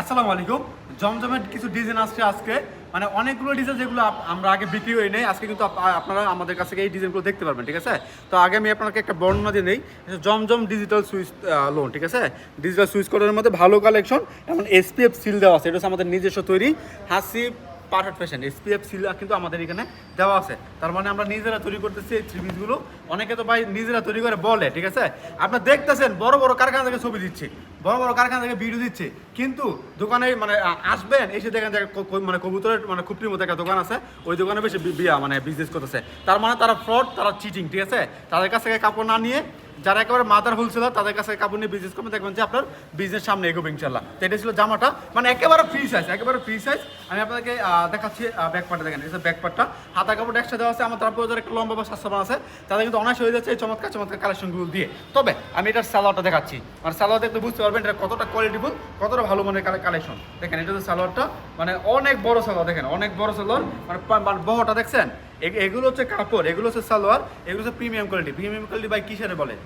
আসসালামু আলাইকুম। জমজমের কিছু ডিজাইন আসছে আজকে। মানে অনেকগুলো ডিজাইন যেগুলো আমরা আগে বিক্রি হয়ে নেই, আজকে কিন্তু আপনারা আমাদের কাছে এই ডিজাইনগুলো দেখতে পারবেন, ঠিক আছে? তো আগে আমি আপনাকে একটা বর্ণনা দিয়ে নেই। জমজম ডিজিটাল সুইচ লোন ঠিক আছে? ডিজিটাল সুইচ কোডের মধ্যে ভালো কালেকশন এবং এসপিএফ সিল দেওয়া আছে। এটা হচ্ছে আমাদের নিজস্ব তৈরি হাসি পারফেক্ট ফ্যাশন এসপিএফ সিল কিন্তু আমাদের এখানে দেওয়া আছে। তার মানে আমরা নিজেরা তৈরি করতেছি এই থ্রি পিসগুলো অনেকে তো ভাই নিজেরা তৈরি করে বলে, ঠিক আছে? আপনার দেখতেছেন বড় বড় কারখানা থেকে ছবি দিচ্ছে। বড় বড় কারখানা থেকে ভিডিও দিচ্ছে। কিন্তু দোকানে মানে আসবেন, এসে দেখেন যে মানে কবুতরের মানে খুপটির মতো একটা দোকান আছে। ওই দোকানে বেশি বিয়া মানে বিজনেস করতেছে। তার মানে তারা ফ্রড তারা চিটিং ঠিক আছে? তাদের কাছ থেকে কাপড় না নিয়ে যারা একেবারে মাদার হোলসেলার তাদের কাছে কাপড় নিয়ে বিজনেস করবেন, দেখবেন যে আপনার বিজনেস সামনে এগোবে ইনশাল্লাহ তো এটা ছিল জামাটা। মানে একেবারে ফ্রি সাইজ একেবারে ফ্রি সাইজ আমি আপনাকে দেখাচ্ছি ব্যাক পার্টটা দেখেন এটা ব্যাক পার্টটা হাতা কাপড় একসাথে দেওয়া আছে, আমার তারপর যারা একটু লম্বা বা স্বাস্থ্যবান আছে। তাদের কিন্তু অনায়াস হয়ে যাচ্ছে এই চমৎকার চমৎকার কালেকশনগুলো দিয়ে। তবে আমি এটার সালোয়ারটা দেখাচ্ছি। মানে সালোয়ার দেখতে বুঝতে পারবেন এটা কতটা কোয়ালিটিফুল কতটা ভালো মানের কালেকশন দেখেন, এটা হচ্ছে সালোয়ারটা। মানে অনেক বড় সালোয়ার, দেখেন, অনেক বড় সালোয়ার। মানে মানে বহটা দেখছেন? এগুলো হচ্ছে কাপড়, এগুলো হচ্ছে সালোয়ার, এগুলো হচ্ছে প্রিমিয়াম কোয়ালিটি প্রিমিয়াম কোয়ালিটি বাই কিসের বলে?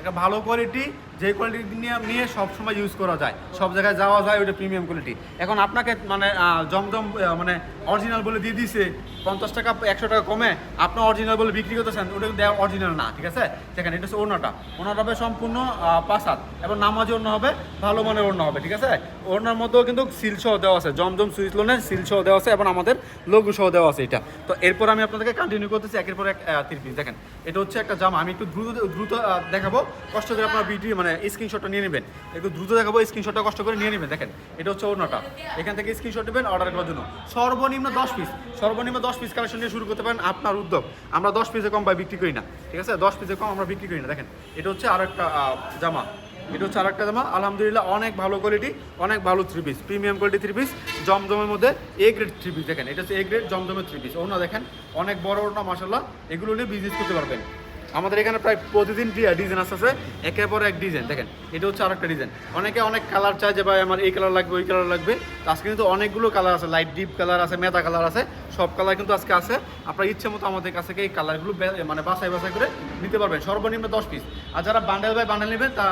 একটা ভালো কোয়ালিটি যে কোয়ালিটি নিয়ে নিয়ে সবসময় ইউজ করা যায়। সব জায়গায় যাওয়া যায় ওইটা প্রিমিয়াম কোয়ালিটি এখন আপনাকে মানে জমজম মানে অরিজিনাল বলে দিয়ে দিছে, পঞ্চাশ টাকা, একশো টাকা কমে, আপনি অরিজিনাল বলে বিক্রি করতেছেন, ওটা কিন্তু অরিজিনাল না, ঠিক আছে? দেখেন, এটা হচ্ছে ওড়নাটা। ওড়নাটা হবে সম্পূর্ণ পাঁচ এবং নামাজি ওড়না হবে, ভালো মানের ওড়না হবে, ঠিক আছে? ওড়নার মধ্যেও কিন্তু সিল সহ দেওয়া আছে, জমজম সুইচ লোনের সিল সহ দেওয়া আছে এবং আমাদের লঘু সহ দেওয়া আছে এটা। তো এরপর আমি আপনাদেরকে কন্টিনিউ করতেছি, একের পর এক তিরপিস দেখেন, এটা হচ্ছে একটা জামা। আমি একটু দ্রুত দ্রুত দেখাবো। কষ্ট করে আপনার ভিডিও মানে স্ক্রিনশটটা নিয়ে নেবেন। একটু দ্রুত দেখাবো স্ক্রিনশটটা কষ্ট করে নিয়ে নেবেন। দেখেন, এটা হচ্ছে ওড়নাটা। এখান থেকে স্ক্রিনশট নেবেন অর্ডার করার জন্য। সর্বনিম্ন দশ পিস সর্বনিম্ন দশ পিস কালেকশন নিয়ে শুরু করতে পারেন আপনার উদ্যোগ। আমরা দশ পিসে কম পাই বিক্রি করি না, ঠিক আছে? দশ পিসে কম আমরা বিক্রি করি না। দেখেন, এটা হচ্ছে আর একটা জামা। এটা হচ্ছে আর একটা জামা। আলহামদুলিল্লাহ অনেক ভালো কোয়ালিটি অনেক ভালো three piece premium quality three piece জমজমের মধ্যে এ গ্রেড থ্রি পিস দেখেন, এটা হচ্ছে এ গ্রেড জমজমের থ্রি পিস ওনা দেখেন, অনেক বড় ওনা মাসাল্লাহ এগুলো নিয়ে বিজনেস করতে পারবেন। আমাদের এখানে প্রায় প্রতিদিন ডিজাইন আসতেছে। একের পর এক ডিজাইন, দেখেন, এটা হচ্ছে আরেকটা ডিজাইন। অনেকে অনেক কালার চায় যে, ভাই, আমার এই কালার লাগবে, ওই কালার লাগবে। আজকে কিন্তু অনেকগুলো কালার আছে, লাইট ডিপ কালার আছে মেদা কালার আছে, সব কালার কিন্তু আজকে আছে। আপনার ইচ্ছে মতো আমাদের কাছে এই কালারগুলো মানে বাছাই বাছাই করে নিতে পারবেন। সর্বনিম্ন দশ পিস আর যারা বান্ডেল বাই বান্ডেল নেবেন তা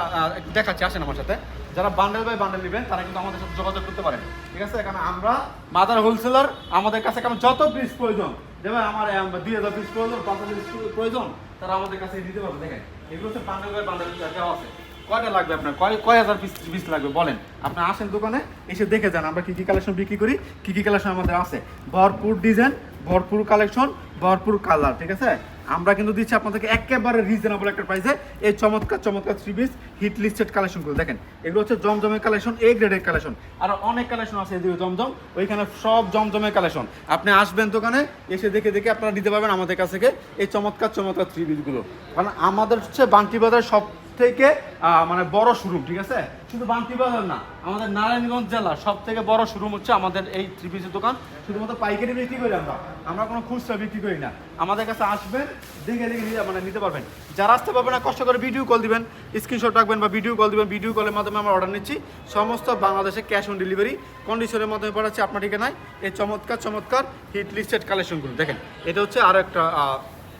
দেখাচ্ছি, আসেন আমার সাথে। যারা বান্ডেল বাই বান্ডেল নেবেন, তারা কিন্তু আমাদের সাথে যোগাযোগ করতে পারেন। ঠিক আছে? কারণ আমরা মাদার হোলসেলার আমাদের কাছে কেমন যত পিস প্রয়োজন যেমন আমার দুই হাজার পিস প্রয়োজন পাঁচ হাজার পিস প্রয়োজন তারা আমাদের কাছে দিতে পারবে, দেখেন। এগুলো হচ্ছে বাই বান্ডেল দেওয়া আছে। কয়টা লাগবে আপনার? কয় কয় হাজার পিস পিস লাগবে? বলেন। আপনি আসেন দোকানে, এসে দেখে যান আমরা কি কি কালেকশন বিক্রি করি, কি কি কালেকশন আমাদের আছে। ভরপুর ডিজাইন ভরপুর কালেকশন ভরপুর কালার ঠিক আছে? আমরা কিন্তু দিচ্ছি আপনাদেরকে একেবারে রিজনেবল একটা প্রাইসে এই চমৎকার চমৎকার থ্রি পিস হিট লিস্টেড কালেকশনগুলো দেখেন, এগুলো হচ্ছে জমজমের কালেকশন এ গ্রেডের কালেকশন আর অনেক কালেকশন আছে এদিকে জমজম। ওইখানে সব জমজমের কালেকশন আপনি আসবেন দোকানে, এসে দেখে দেখে আপনারা দিতে পারবেন আমাদের কাছ থেকে এই চমৎকার চমৎকার থ্রি পিসগুলো কারণ আমাদের হচ্ছে বান্টি বাজার সব থেকে মানে বড় শোরুম ঠিক আছে? শুধু বান্তি বাজার না, আমাদের নারায়ণগঞ্জ জেলা সব থেকে বড় শোরুম হচ্ছে আমাদের এই থ্রি দোকান। শুধুমাত্র পাইকারি বিক্রি করি আমরা আমরা কোনো খুচরা বিক্রি করি না। আমাদের কাছে আসবেন, দেখে দেখে মানে নিতে পারবেন। যারা আসতে পারবেন না, কষ্ট করে ভিডিও কল দিবেন স্ক্রিনশট রাখবেন বা ভিডিও কল দিবেন ভিডিও কলের মাধ্যমে আমরা অর্ডার নিচ্ছি। সমস্ত বাংলাদেশে ক্যাশ অন ডেলিভারি কন্ডিশনের মাধ্যমে পাঠাচ্ছি, আপনার ঠিকানায়। এই চমৎকার চমৎকার হিট লিস্টেড কালেকশনগুলো দেখেন, এটা হচ্ছে আরও একটা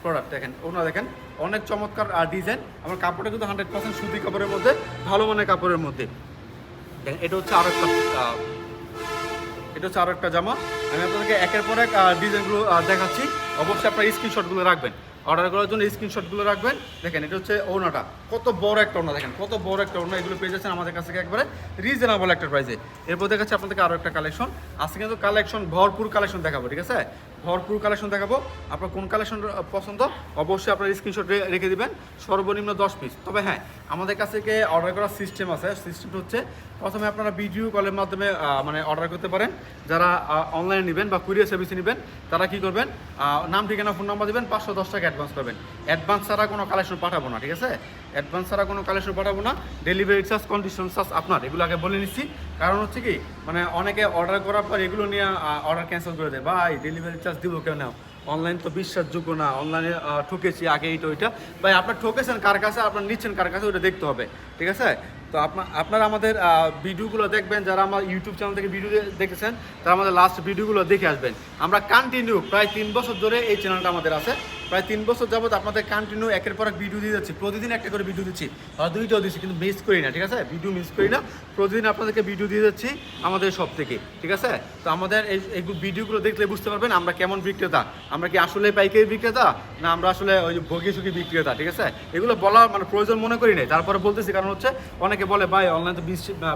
প্রোডাক্ট দেখেন ওনারা দেখেন। অনেক চমৎকার ডিজাইন আমার কাপড়টা কিন্তু হান্ড্রেড পার্সেন্ট সুতি কাপড়ের মধ্যে, ভালো মানের কাপড়ের মধ্যে। এটা হচ্ছে আরও একটা এটা হচ্ছে আরও একটা জামা। আমি আপনাদেরকে একের পর এক ডিজাইনগুলো দেখাচ্ছি। অবশ্যই আপনার স্ক্রিনশটগুলো রাখবেন। অর্ডার করার জন্য স্ক্রিনশটগুলো রাখবেন। দেখেন, এটা হচ্ছে ওনাটা কত বড় একটা ওনা দেখেন, কত বড় একটা ওনা এগুলো পেয়ে যাচ্ছেন আমাদের কাছ একবারে রিজনেবল একটা প্রাইসে এরপর দেখাচ্ছি আপনাদেরকে আরও একটা কালেকশন আজকে কিন্তু কালেকশন ভরপুর কালেকশন দেখাবো, ঠিক আছে? ভরপুর কালেকশন দেখাবো। আপনার কোন কালেকশন পছন্দ, অবশ্যই আপনার স্ক্রিনশট রেখে দিবেন। সর্বনিম্ন দশ পিস তবে হ্যাঁ আমাদের কাছ থেকে অর্ডার করার সিস্টেম আছে। সিস্টেমটা হচ্ছে, প্রথমে আপনারা ভিডিও কলের মাধ্যমে মানে অর্ডার করতে পারেন। যারা অনলাইনে নেবেন বা কুরিয়ার সার্ভিসে নেবেন, তারা কি করবেন নাম, ঠিকানা ফোন নাম্বার দেবেন, পাঁচশো দশ টাকা অ্যাডভান্স করবেন অ্যাডভান্স ছাড়া কোনো কালেকশন পাঠাবো না, ঠিক আছে? অ্যাডভান্স ছাড়া কোনো কালেকশন পাঠাবো না। ডেলিভারি চার্জ কন্ডিশন চার্জ আপনার। এগুলো আগে বলে নিচ্ছি। কারণ হচ্ছে কি মানে অনেকে অর্ডার করার পর এগুলো নিয়ে অর্ডার ক্যান্সেল করে দেয়। ভাই ডেলিভারি চার্জ দিব কেন অনলাইন তো বিশ্বাসযোগ্য না। অনলাইনে ঠকেছি, আগে এইটা, ওইটা। ভাই, আপনার ঠকেছেন কার কাছে? আপনার নিচ্ছেন কার কাছে? ওইটা দেখতে হবে। ঠিক আছে? তো আপনার আপনারা আমাদের ভিডিওগুলো দেখবেন, যারা আমার ইউটিউব চ্যানেল থেকে ভিডিও দেখেছেন, তারা আমাদের লাস্ট ভিডিওগুলো দেখে আসবেন। আমরা কন্টিনিউ প্রায় তিন বছর ধরে এই চ্যানেলটা আমাদের আছে। প্রায় তিন বছর যাবত আপনাদের কন্টিনিউ একের পর এক ভিডিও দিয়ে যাচ্ছি। প্রতিদিন একটা করে ভিডিও দিচ্ছি। আর দুইটাও দিচ্ছি, কিন্তু মিস করি না, ঠিক আছে? ভিডিও মিস করি না। প্রতিদিন আপনাদেরকে ভিডিও দিয়ে যাচ্ছি আমাদের সব থেকে ঠিক আছে? তো আমাদের এই এই ভিডিওগুলো দেখলে বুঝতে পারবেন আমরা কেমন বিক্রেতা। আমরা কি আসলে পাইকারি বিক্রেতা, না আমরা আসলে ওই ভোগী সুখী বিক্রেতা, ঠিক আছে? এগুলো বলা মানে প্রয়োজন মনে করি নাই। তারপরে বলতেছি, কারণ হচ্ছে অনেকে বলে, ভাই অনলাইন তো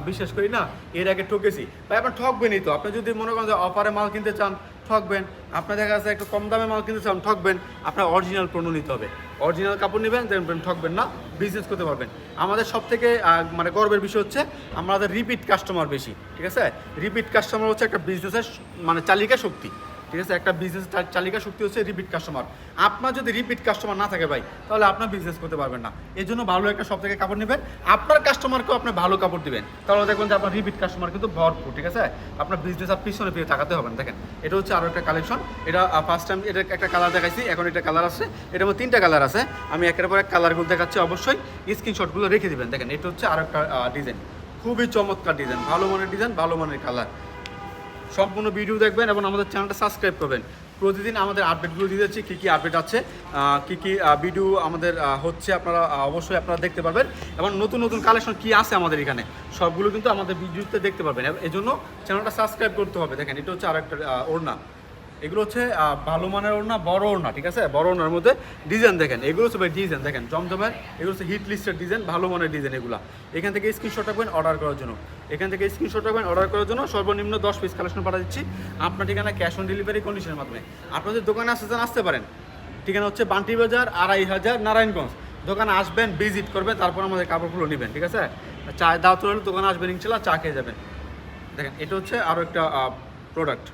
বিশ্বাস করি না, এর আগে ঠকেছি। ভাই, আপনার ঠকবেনই তো। আপনি যদি মনে করেন যে অফারে মাল কিনতে চান ঠকবেন আপনার দেখা যাচ্ছে একটু কম দামে মাল কিনতে চান, ঠকবেন, আপনার অরিজিনাল পণ্য নিতে হবে। অরিজিনাল কাপড় নেবেন দেখবেন ঠকবেন না বিজনেস করতে পারবেন। আমাদের সব থেকে মানে গর্বের বিষয় হচ্ছে আমাদের রিপিট কাস্টমার বেশি, ঠিক আছে? রিপিট কাস্টমার হচ্ছে একটা বিজনেসের মানে চালিকা শক্তি। ঠিক আছে? একটা বিজনেস চালিকা শক্তি হচ্ছে রিপিট কাস্টমার আপনার যদি রিপিট কাস্টমার না থাকে ভাই, তাহলে আপনার বিজনেস করতে পারবেন না। এই জন্য ভালো একটা সব থেকে কাপড় নেবেন। আপনার কাস্টমারকেও আপনি ভালো কাপড় দিবেন। তাহলে দেখবেন যে আপনার রিপিট কাস্টমার কিন্তু ভরপুর, ঠিক আছে? আপনার বিজনেস আর পিছনে ফিরে তাকাতে হবে না, দেখেন। এটা হচ্ছে আরও একটা কালেকশন এটা ফার্স্ট টাইম এটা একটা কালার দেখাইছি, এখন এটা কালার আছে। এটার মধ্যে তিনটা কালার আছে। আমি একের পর এক কালারগুলো দেখাচ্ছি, অবশ্যই স্ক্রিনশটগুলো রেখে দিবেন। দেখেন, এটা হচ্ছে আরও একটা ডিজাইন খুবই চমৎকার ডিজাইন ভালো মানের ডিজাইন ভালো মানের কালার সম্পূর্ণ ভিডিও দেখবেন এবং আমাদের চ্যানেলটা সাবস্ক্রাইব করবেন। প্রতিদিন আমাদের আপডেটগুলো দিয়ে যাচ্ছি কী কী আপডেট আছে কী কী ভিডিও আমাদের হচ্ছে আপনারা অবশ্যই আপনারা দেখতে পারবেন এবং নতুন নতুন কালেকশন কী আছে আমাদের এখানে, সবগুলো কিন্তু আমাদের ভিডিওতে দেখতে পারবেন। এই জন্য চ্যানেলটা সাবস্ক্রাইব করতে হবে। দেখেন, এটা হচ্ছে আরেকটা একটা ওড়না। এগুলো হচ্ছে ভালো মানের ওড়না, বড় ওড়না, ঠিক আছে? বড় ওড়নার মধ্যে ডিজাইন দেখেন, এগুলো হচ্ছে ভাই ডিজাইন দেখেন, জমজমের, এগুলো হচ্ছে হিট লিস্টের ডিজাইন ভালো মানের ডিজাইন এগুলো। এখান থেকে স্ক্রিনশট রাখবেন অর্ডার করার জন্য। এখান থেকে স্ক্রিনশট রাখবেন অর্ডার করার জন্য সর্বনিম্ন দশ পিস কালেকশন পাঠা দিচ্ছি। আপনার ঠিকানা ক্যাশ অন ডেলিভারি কন্ডিশনের মাধ্যমে। আপনাদের দোকানে আসতে চান, আসতে পারেন। ঠিকানা হচ্ছে বান্টি বাজার, আড়াই হাজার, নারায়ণগঞ্জ। দোকানে আসবেন ভিজিট করবেন, তারপর আমাদের কাপড়গুলো নেবেন, ঠিক আছে? চা দাওয়াত হলে দোকানে আসবেন, ইনশাল্লাহ চা খেয়ে যাবেন। দেখেন, এটা হচ্ছে আরও একটা প্রোডাক্ট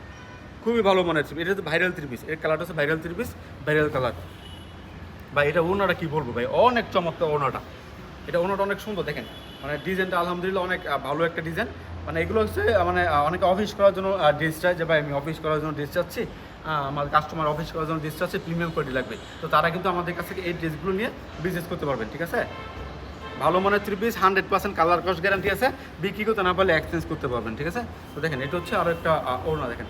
খুবই ভালো মনে হচ্ছে এটা হচ্ছে ভাইরাল থ্রি পিস এর কালারটা হচ্ছে viral three piece viral colour ভাই, এটা ওনাটা কি বলব ভাই? অনেক চমৎকার ওনাটা। এটা ওনাটা অনেক সুন্দর, দেখেন। মানে ডিজাইনটা আলহামদুলিল্লাহ অনেক ভালো একটা ডিজাইন মানে এগুলো হচ্ছে মানে অনেকে অফিস করার জন্য ড্রেস চাই যে, ভাই, আমি অফিস করার জন্য ড্রেস চাচ্ছি। আমার কাস্টমার অফিস করার জন্য ড্রেস চাচ্ছে প্রিমিয়াম কোয়ালিটি লাগবে। তো তারা কিন্তু আমাদের কাছ থেকে এই ড্রেসগুলো নিয়ে বিজনেস করতে পারবেন, ঠিক আছে? ভালো মানের three piece hundred percent colour cost guarantee আছে। বিক্রি করতে না পারলে এক্সচেঞ্জ করতে পারবেন, ঠিক আছে? তো দেখেন, এটা হচ্ছে আরও একটা ওড়না, দেখেন।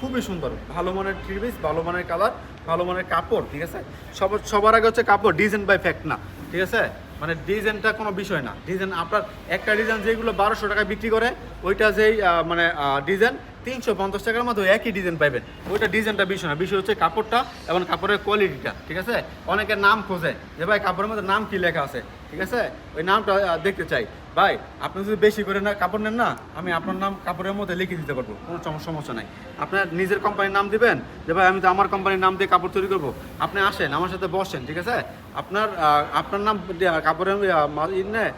খুবই সুন্দর। ভালো মানের থ্রি পিস ভালো মানের কালার ভালো মানের কাপড়, ঠিক আছে? সব, সবার আগে হচ্ছে কাপড় ডিজাইন বাই ফ্যাক্ট না, ঠিক আছে? মানে ডিজাইনটা কোনো বিষয় না। ডিজাইন আপনার একটা ডিজাইন যেগুলো বারোশো টাকায় বিক্রি করে, ওইটা যেই মানে ডিজাইন তিনশো পঞ্চাশ টাকার মতো একই ডিজাইন পাইবেন। ওইটা ডিজাইনটা বিষয় না। বিষয় হচ্ছে কাপড়টা এবং কাপড়ের কোয়ালিটিটা ঠিক আছে? অনেকের নাম খোঁজে যে, ভাই, কাপড়ের মধ্যে নাম কি লেখা আছে? ঠিক আছে? ওই নামটা দেখতে চাই। ভাই, আপনি যদি বেশি করে না কাপড় নেন না, আমি আপনার নাম কাপড়ের মধ্যে লিখে দিতে পারব। কোনো সমস্যা নাই। আপনার নিজের কোম্পানির নাম দিবেন, যে ভাই, আমি তো আমার কোম্পানির নাম দিয়ে কাপড় তৈরি করব। আপনি আসেন, আমার সাথে বসেন, ঠিক আছে? আপনার আপনার নাম কাপড়ের মা-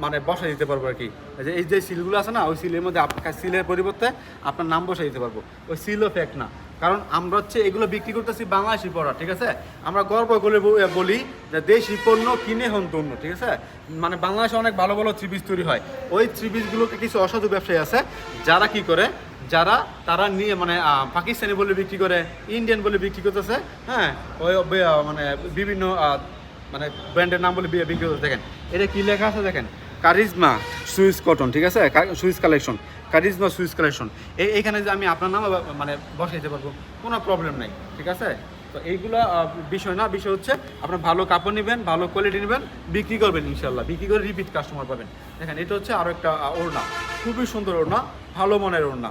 মানে বসাই দিতে পারব আর কি। এই যে এই যে সিলগুলো আছে না, ওই সিলের মধ্যে সিলের পরিবর্তে আপনার নাম বসাই দিতে পারব। ওই সিলও ফেক না। কারণ আমরা হচ্ছে এগুলো বিক্রি করতেছি বাংলাদেশি পড়া, ঠিক আছে? আমরা গর্ব করে বলি যে দেশি পণ্য কিনে হন তন্য ঠিক আছে? মানে বাংলাদেশে অনেক ভালো ভালো থ্রি তৈরি হয়। ওই থ্রি কিছু অসাধু ব্যবসায়ী আছে, যারা কি করে? যারা, তারা নিয়ে মানে পাকিস্তানি বলে বিক্রি করে, ইন্ডিয়ান বলে বিক্রি করতেছে হ্যাঁ? ওই মানে বিভিন্ন মানে ব্র্যান্ডের নাম বলে বিক্রি করতে দেখেন, এটা কি লেখা আছে দেখেন? কারিজমা সুইস কটন, ঠিক আছে? Swiss collection. Charisma Swiss collection. এই এইখানে যে আমি আপনার নাম মানে মানে বসাইতে পারব, কোনো প্রবলেম নাই, ঠিক আছে? তো এইগুলো বিষয় না, বিষয় হচ্ছে আপনার ভালো কাপড় নেবেন, ভালো কোয়ালিটি নেবেন, বিক্রি করবেন ইনশাল্লাহ বিক্রি করে রিপিট কাস্টমার পাবেন। দেখেন, এটা হচ্ছে আরও একটা ওড়না, খুবই সুন্দর ওড়না, ভালো মনের ওড়না।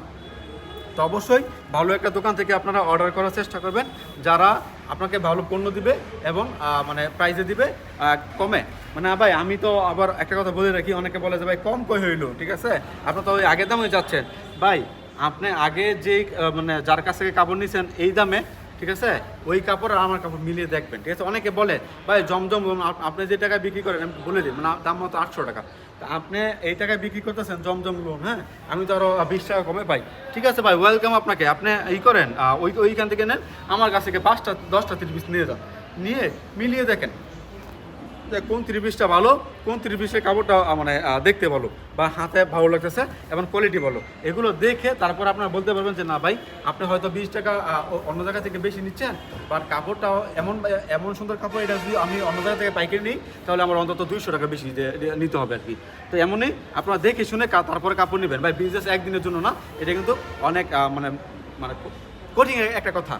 তো অবশ্যই ভালো একটা দোকান থেকে আপনারা অর্ডার করার চেষ্টা করবেন। যারা আপনাকে ভালো পণ্য দিবে এবং মানে প্রাইজে দিবে কমে। মানে ভাই, আমি তো আবার একটা কথা বলে রাখি, অনেকে বলে যে, ভাই, কম কই হইল? ঠিক আছে? আপনার তো ওই আগের দামে যাচ্ছেন। ভাই, আপনি আগে যে মানে যার কাছ থেকে কাপড় নিয়েছেন এই দামে, ঠিক আছে? ওই কাপড় আর আমার কাপড় মিলিয়ে দেখবেন, ঠিক আছে? অনেকে বলে, ভাই, জমজম আপ- আপনি যে টাকায় বিক্রি করেন, আমি বলে দিই। মানে দাম মতো আটশো টাকা। আপনি এই টাকায় বিক্রি করতেছেন, জমজম লোন হ্যাঁ? আমি তো আরও বিশ টাকা কমে পাই। ঠিক আছে ভাই ওয়েলকাম আপনাকে। আপনি এই করেন ওই ওইখান থেকে নেন, আমার কাছ থেকে পাঁচটা, দশটা তিরিশ নিয়ে যান। নিয়ে মিলিয়ে দেখেন। যে কোন ত্রিপিসটা ভালো, কোন ত্রিপিসের কাপড়টা মানে দেখতে ভালো বা হাতে ভালো লাগতেছে এবং কোয়ালিটি ভালো। এগুলো দেখে তারপর আপনারা বলতে পারবেন যে, না ভাই, আপনি হয়তো বিশ টাকা অন্য জায়গা থেকে বেশি নিচ্ছেন বাট কাপড়টাও এমন এমন সুন্দর কাপড়, এটা যদি আমি অন্য জায়গা থেকে পাইকারি নিই, তাহলে আমার অন্তত দুইশো টাকা বেশি নিতে হবে আর কি তো এমনই আপনারা দেখে শুনে তারপরে কাপড় নেবেন। ভাই বিজনেস একদিনের জন্য না, এটা কিন্তু অনেক মানে মানে কঠিন একটা কথা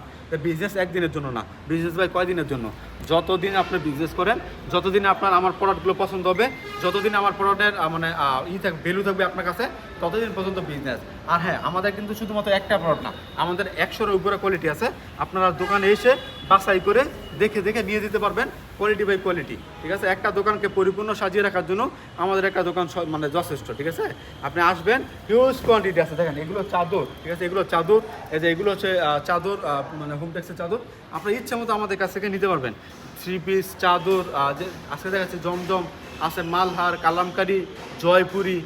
বিজনেস একদিনের জন্য না বিজনেস ভাই কয়দিনের জন্য? যতদিন আপনি বিজনেস করেন, যতদিন আপনার আমার প্রোডাক্টগুলো পছন্দ হবে, যতদিন আমার প্রোডাক্টের মানে ই থাকবে ভ্যালু থাকবে আপনার কাছে, ততদিন পর্যন্ত বিজনেস আর হ্যাঁ আমাদের কিন্তু শুধুমাত্র একটা প্রোডাক্ট না, আমাদের একশোর উপরে কোয়ালিটি আছে। আপনারা দোকানে এসে বাছাই করে দেখে দেখে নিয়ে দিতে পারবেন কোয়ালিটি বাই কোয়ালিটি ঠিক আছে? একটা দোকানকে পরিপূর্ণ সাজিয়ে রাখার জন্য আমাদের একটা দোকান মানে যথেষ্ট, ঠিক আছে? আপনি আসবেন হিউজ কোয়ান্টিটি আছে, দেখেন, এগুলো চাদর, ঠিক আছে? এগুলো চাদর, এই যে এগুলো হচ্ছে চাদর মানে হোমটেক্সের চাদর, আপনার ইচ্ছে মতো আমাদের কাছ থেকে নিতে পারবেন। থ্রি পিস চাদর যে আজকে দেখা যাচ্ছে জমজম, আছে মালহার, কালামকারি, জয়পুরি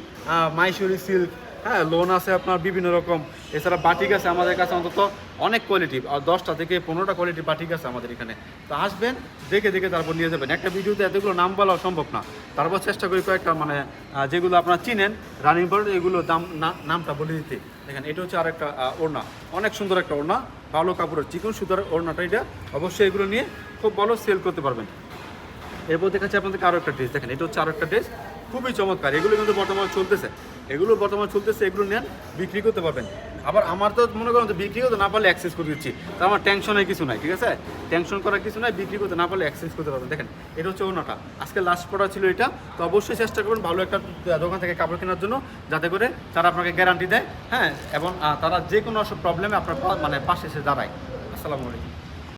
মাইসুরি সিল্ক হ্যাঁ লোন আছে আপনার বিভিন্ন রকম। এছাড়া বাটিক আছে আমাদের কাছে অন্তত অনেক কোয়ালিটি আর দশটা থেকে পনেরোটা কোয়ালিটি বাটিক আছে আমাদের এখানে। তো আসবেন, দেখে দেখে তারপর নিয়ে যাবেন। একটা ভিডিওতে এতগুলো নাম বলা সম্ভব না। তারপর চেষ্টা করি কয়েকটা মানে যেগুলো আপনারা চিনেন রানিং বার্ড এগুলো দাম নামটা বলে দিতে। দেখেন, এটা হচ্ছে আর একটা ওড়না। অনেক সুন্দর একটা ওড়না, ভালো কাপড়ের, চিকন সুতার ওড়নাটা এটা। অবশ্যই এগুলো নিয়ে খুব ভালো সেল করতে পারবেন। এরপর দেখাচ্ছি আপনাদেরকে আরও একটা ড্রেস দেখেন, এটা হচ্ছে আরও একটা ড্রেস খুবই চমৎকার। এগুলো কিন্তু বর্তমানে চলতেছে। এগুলো বর্তমানে চলতেছে, এগুলো নেন, বিক্রি করতে পারবেন। আবার আমার তো মনে করেন বিক্রি করতে না পারলে অ্যাক্সেস করে দিচ্ছি। তা আমার টেনশনের কিছু নাই, ঠিক আছে? টেনশন করার কিছু নাই, বিক্রি করতে না পারলে অ্যাক্সেস করতে পারবেন। দেখেন, এটা হচ্ছে ওনাটা আজকে লাস্ট পড়া ছিল এটা। তো অবশ্যই চেষ্টা করবেন ভালো একটা দোকান থেকে কাপড় কেনার জন্য, যাতে করে তারা আপনাকে গ্যারান্টি দেয় হ্যাঁ? এবং তারা যে কোনো সব প্রবলেমে আপনার মানে পাশে এসে দাঁড়ায়। আসসালামু আলাইকুম।